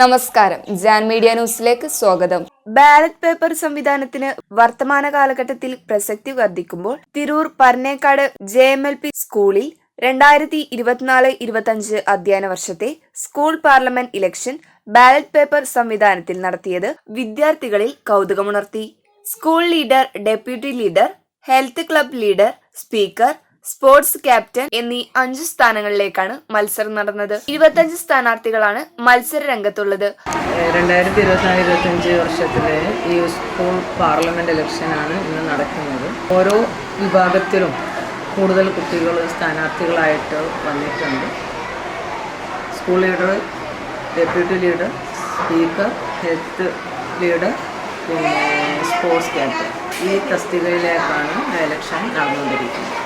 നമസ്കാരം. ജാൻ മീഡിയ ന്യൂസിലേക്ക് സ്വാഗതം. ബാലറ്റ് പേപ്പർ സംവിധാനത്തിന് വർത്തമാന കാലഘട്ടത്തിൽ പ്രസക്തി വർദ്ധിക്കുമ്പോൾ Tirur Parnekkad J M L P സ്കൂളിൽ രണ്ടായിരത്തി ഇരുപത്തിനാല് ഇരുപത്തഞ്ച് അധ്യയന വർഷത്തെ school parliament election ballot paper സംവിധാനത്തിൽ നടത്തിയത് വിദ്യാർത്ഥികളിൽ കൗതുകമുണർത്തി. School leader deputy leader health club leader speaker sports captain എന്നീ അഞ്ചു സ്ഥാനങ്ങളിലേക്കാണ് മത്സരം നടന്നത്. ഇരുപത്തഞ്ച് സ്ഥാനാർത്ഥികളാണ് മത്സര രംഗത്തുള്ളത്. രണ്ടായിരത്തി ഇരുപത്തിനാല് ഇരുപത്തഞ്ച് വർഷത്തിലെ ഈ സ്കൂൾ പാർലമെന്റ് ഇലക്ഷനാണ് ഇന്ന് നടക്കുന്നത്. ഓരോ വിഭാഗത്തിലും കൂടുതൽ കുട്ടികൾ സ്ഥാനാർത്ഥികളായിട്ട് വന്നിട്ടുണ്ട്. School leader deputy leader speaker health leader പിന്നെ സ്പോർട്സ് ക്യാപ്റ്റൻ. ഈ തസ്തികയിലേക്കാണ് ഇലക്ഷൻ നടന്നുകൊണ്ടിരിക്കുന്നത്.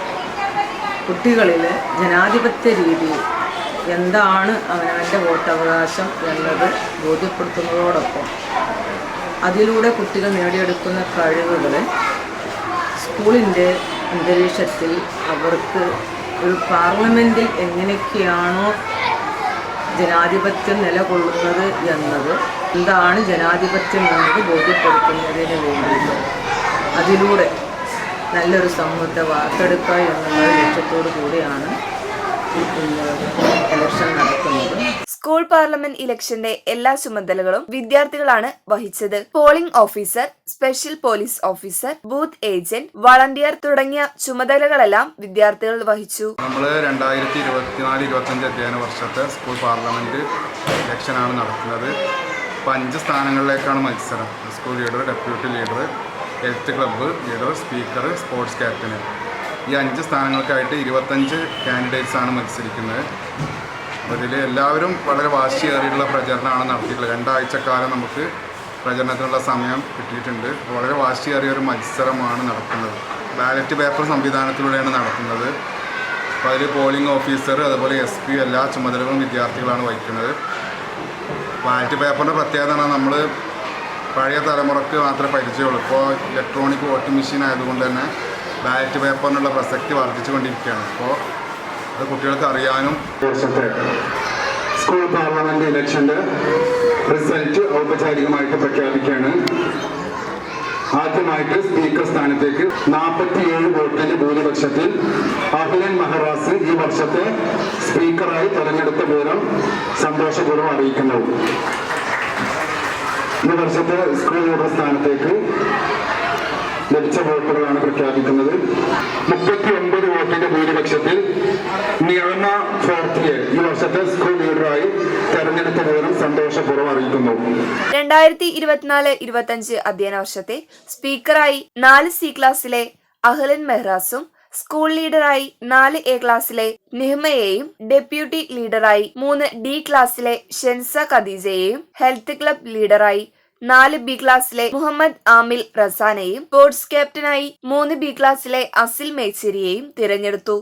കുട്ടികളിൽ ജനാധിപത്യ രീതി എന്താണ് അവനവന്റെ വോട്ടവകാശം എന്നത് ബോധ്യപ്പെടുത്തുന്നതോടൊപ്പം അതിലൂടെ കുട്ടികൾ നേടിയെടുക്കുന്ന കഴിവുകൾ സ്കൂളിന്റെ അന്തരീക്ഷത്തിൽ അവർക്ക് ഒരു പാർലമെന്റിൽ എങ്ങനെയൊക്കെയാണോ ജനാധിപത്യം നിലകൊള്ളുന്നത് എന്നത് എന്താണ് ജനാധിപത്യം എന്നത് ബോധ്യപ്പെടുത്തുന്നതിന് വേണ്ടിയിട്ട്. അതിലൂടെ നല്ലൊരു സമൂഹത്തെ വാർത്തെടുക്കുക എന്നുള്ള ലക്ഷ്യത്തോടു കൂടിയാണ് ഇലക്ഷൻ നടക്കുന്നത്. സ്കൂൾ പാർലമെന്റ് ഇലക്ഷന്റെ എല്ലാ ചുമതലകളും വിദ്യാർത്ഥികളാണ് വഹിച്ചത്. Polling officer special police officer booth agent volunteer തുടങ്ങിയ ചുമതലകളെല്ലാം വിദ്യാർത്ഥികൾ വഹിച്ചു. നമ്മൾ രണ്ടായിരത്തി ഇരുപത്തിനാല് ഇരുപത്തഞ്ച് അധ്യയന വർഷത്തെ സ്കൂൾ പാർലമെന്റ് ഇലക്ഷനാണ് നടക്കുന്നത്. അഞ്ച് സ്ഥാനങ്ങളിലേക്കാണ് മത്സരം. School leader deputy leader health club leader speaker sports captain. ഈ അഞ്ച് സ്ഥാനങ്ങൾക്കായിട്ട് ഇരുപത്തഞ്ച് കാൻഡിഡേറ്റ്സ് ആണ് മത്സരിക്കുന്നത്. അതിൽ എല്ലാവരും വളരെ വാശിയേറിയിട്ടുള്ള പ്രചരണമാണ് നടത്തിയിട്ടുള്ളത്. രണ്ടാഴ്ചക്കാലം നമുക്ക് പ്രചരണത്തിനുള്ള സമയം കിട്ടിയിട്ടുണ്ട്. വളരെ വാശിയേറിയ ഒരു മത്സരമാണ് നടക്കുന്നത്. ബാലറ്റ് പേപ്പർ സംവിധാനത്തിലൂടെയാണ് നടക്കുന്നത് അപ്പോൾ അതിൽ പോളിംഗ് ഓഫീസർ അതുപോലെ എസ് പി എല്ലാ ചുമതലകളും വിദ്യാർത്ഥികളാണ് വഹിക്കുന്നത്. ബാലറ്റ് പേപ്പറിന്റെ പ്രത്യേകത നമ്മൾ പഴയ തലമുറയ്ക്ക് മാത്രമേ പരിചയമുള്ളൂ. ഇപ്പോൾ ഇലക്ട്രോണിക് വോട്ടിംഗ് മെഷീൻ ആയതുകൊണ്ട് തന്നെ ബാലറ്റ് പേപ്പറിനുള്ള പ്രസക്തി വർദ്ധിച്ചുകൊണ്ടിരിക്കുകയാണ്. അപ്പോൾ അത് കുട്ടികൾക്ക് അറിയാനും സ്കൂൾ പാർലമെന്റ് ഇലക്ഷന്റെ റിസൾട്ട് ഔപചാരികമായിട്ട് പ്രഖ്യാപിക്കുകയാണ്. ആദ്യമായിട്ട് സ്പീക്കർ സ്ഥാനത്തേക്ക് നാൽപ്പത്തിയേഴ് വോട്ടിന്റെ ഭൂരിപക്ഷത്തിൽ അഖിലൻ മഹറാസ് ഈ വർഷത്തെ സ്പീക്കറായി തെരഞ്ഞെടുത്ത വിവരം സന്തോഷപൂർവം അറിയിക്കുന്നു. ഈ വർഷത്തെ സ്കൂൾ ലീഡർ സ്ഥാനത്തേക്ക് ലഭിച്ച വോട്ടുകളാണ് പ്രഖ്യാപിക്കുന്നത്. മുപ്പത്തി ഒമ്പത് വോട്ടിന്റെ ഭൂരിപക്ഷത്തിൽ നിയമ ഫോർത്തിയെ ഈ വർഷത്തെ സ്കൂൾ ലീഡറായി തെരഞ്ഞെടുത്ത സന്തോഷപൂർവം അറിയിക്കുന്നു. രണ്ടായിരത്തി ഇരുപത്തിനാല് ഇരുപത്തഞ്ച് അധ്യയന വർഷത്തെ സ്പീക്കറായി നാല് സി ക്ലാസ്സിലെ അഹ്ലൻ മെഹ്റാസും സ്കൂൾ ലീഡറായി നാല് എ ക്ലാസ്സിലെ നിഹ്മയെയും ഡെപ്യൂട്ടി ലീഡറായി മൂന്ന് ഡി ക്ലാസ്സിലെ ഷെൻസ ഖദീജയെയും ഹെൽത്ത് ക്ലബ് ലീഡറായി നാല് ബി ക്ലാസ്സിലെ മുഹമ്മദ് ആമിൽ റസാനെയും സ്പോർട്സ് ക്യാപ്റ്റനായി മൂന്ന് ബി ക്ലാസ്സിലെ അസിൽ മേച്ചേരിയെയും തിരഞ്ഞെടുത്തു.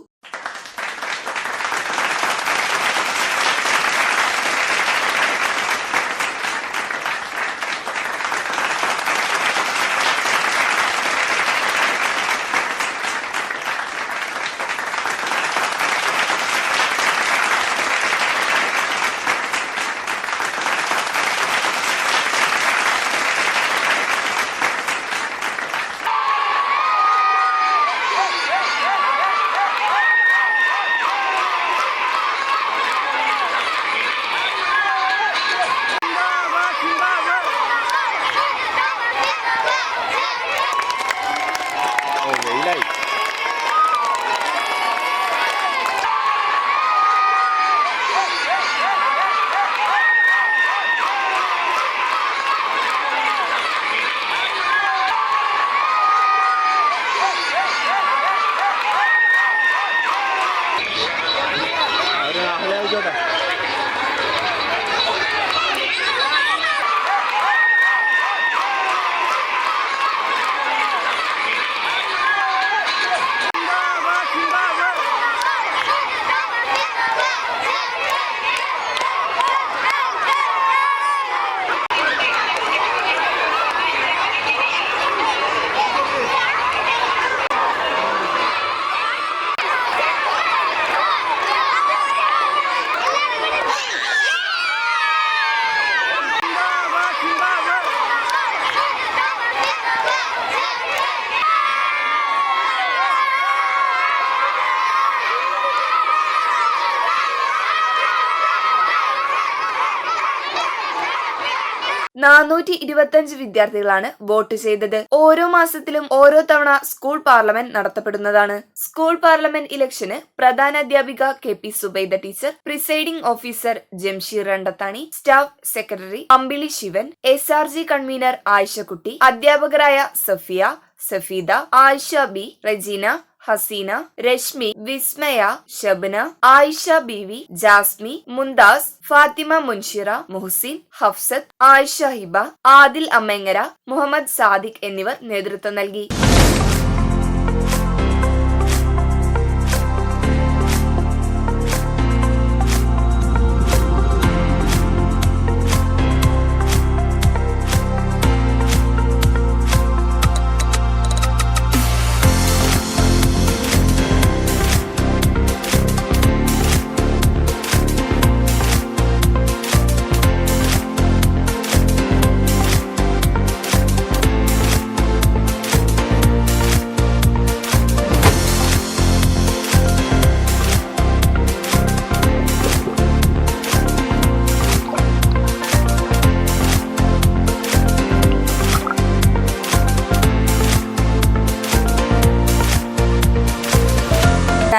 നാനൂറ്റി ഇരുപത്തിയഞ്ച് വിദ്യാർത്ഥികളാണ് വോട്ട് ചെയ്തത്. ഓരോ മാസത്തിലും ഓരോ തവണ സ്കൂൾ പാർലമെന്റ് നടത്തപ്പെടുന്നതാണ്. സ്കൂൾ പാർലമെന്റ് ഇലക്ഷന് പ്രധാന അധ്യാപിക K P Subaida teacher presiding officer Jamsheer Randathani staff secretary Ambili Shivan S R G convener Ayishakkutty അധ്യാപകരായ സഫിയ സഫീദ ആയിഷ ബി റജീന ഹസീന രശ്മി വിസ്മയ ഷബ്ന ആയിഷ ബീവി ജാസ്മി മുന്താസ് ഫാത്തിമ മുൻഷിറ മുഹസിൻ ഹഫ്സത്ത് ആയിഷ ഹിബ ആദിൽ അമ്മങ്ങര മുഹമ്മദ് സാദിഖ് എന്നിവർ നേതൃത്വം നൽകി.